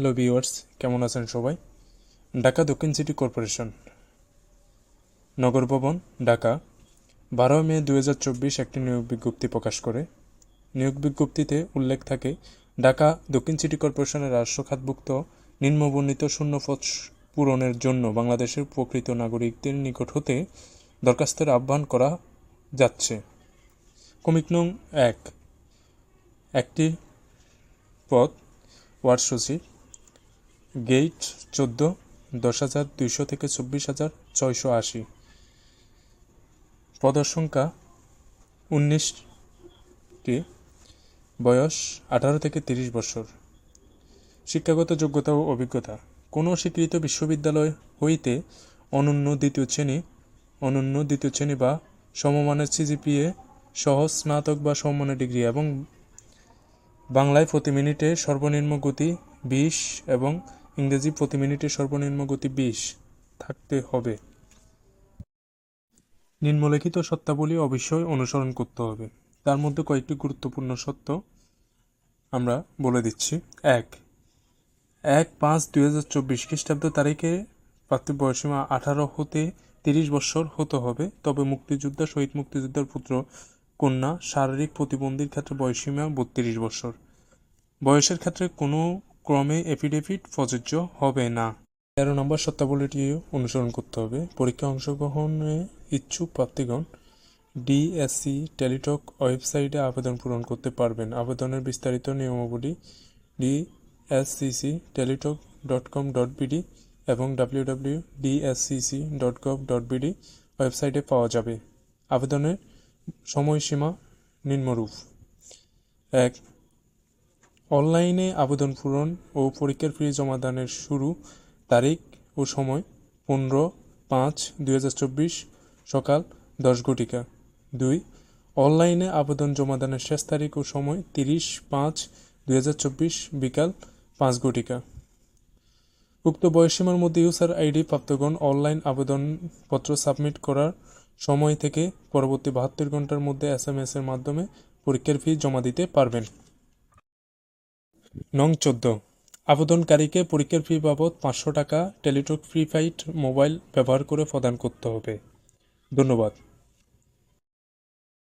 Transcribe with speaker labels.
Speaker 1: Hello viewers কেমন আছেন সবাই? ঢাকা দক্ষিণ সিটি কর্পোরেশন, নগর ভবন, ঢাকা, বারো মে দু হাজার চব্বিশ একটি নিয়োগ বিজ্ঞপ্তি প্রকাশ করে। নিয়োগ বিজ্ঞপ্তিতে উল্লেখ থাকে, ঢাকা দক্ষিণ সিটি কর্পোরেশনের রাজস্ব খাতভুক্ত নিম্নবর্ণিত শূন্যপদ পূরণের জন্য বাংলাদেশের প্রকৃত নাগরিকদের নিকট হতে দরখাস্তের আহ্বান করা যাচ্ছে। কমিক নং এক, একটি পদ, ওয়ার্ড সচিব গেট চোদ্দ, দশ হাজার দুইশো থেকে চব্বিশ হাজার ছয়শো আশি। পদের সংখ্যা উনিশটি বয়স আঠারো থেকে তিরিশ বছর। শিক্ষাগত যোগ্যতা ও অভিজ্ঞতা। কোনো স্বীকৃত বিশ্ববিদ্যালয় হইতে অনন্য দ্বিতীয় শ্রেণি, অনন্য দ্বিতীয় শ্রেণি বা সমমানের সিজিপিএ, সহ স্নাতক বা সমমানের ডিগ্রি এবং বাংলায় প্রতি মিনিটে সর্বনিম্ন গতি বিশ এবং ইংরেজি প্রতি মিনিটে সর্বনিম্ন গতি বিশ। থাকতে হবে। নিম্নলিখিত সত্তাবলী অবশ্যই অনুসরণ করতে হবে। তার মধ্যে কয়েকটি গুরুত্বপূর্ণ সত্য আমরা বলে দিচ্ছি। এক। এক পাঁচ দুই হাজার চব্বিশ খ্রিস্টাব্দ তারিখে প্রাপ্তির বয়সীমা আঠারো হতে তিরিশ বছর হতে হবে। তবে মুক্তিযোদ্ধা, শহীদ মুক্তিযোদ্ধার পুত্র, কন্যা, শারীরিক প্রতিবন্ধীর ক্ষেত্রে বয়সীমা বত্রিশ বছর বয়সের ক্ষেত্রে কোনো ক্রমে এফিডেভিট প্রযোজ্য হবে না। তেরো নম্বর সত্তাবলীটি অনুসরণ করতে হবে। পরীক্ষায় অংশগ্রহণে ইচ্ছুক প্রার্থীগণ ডিএসসি টেলিটক ওয়েবসাইটে আবেদন পূরণ করতে পারবেন। আবেদনের বিস্তারিত নিয়মাবলী DSCC Teletalk dot com dot BD এবং W W DSCC dot gov dot BD ওয়েবসাইটে পাওয়া যাবে। আবেদনের সময়সীমা নিম্নরূপ। এক অনলাইনে আবেদন পূরণ ও পরীক্ষার ফি জমাদানের শুরু তারিখ ও সময় পনেরো পাঁচ দুই সকাল দশ ঘটিকা দুই, অনলাইনে আবেদন জমাদানের শেষ তারিখ ও সময় তিরিশ পাঁচ দুই বিকাল পাঁচ ঘটিকা উক্ত বয়সীমার মধ্যে ইউজার আইডি প্রাপ্তগণ অনলাইন আবেদনপত্র সাবমিট করার সময় থেকে পরবর্তী বাহাত্তর ঘণ্টার মধ্যে এস এম এর মাধ্যমে পরীক্ষার ফি জমা দিতে পারবেন। নং চোদ্দ। আবেদনকারীকে পরীক্ষার ফি বাবদ পাঁচশো টাকা টেলিটক ফ্রি ফাইট মোবাইল ব্যবহার করে প্রদান করতে হবে। ধন্যবাদ।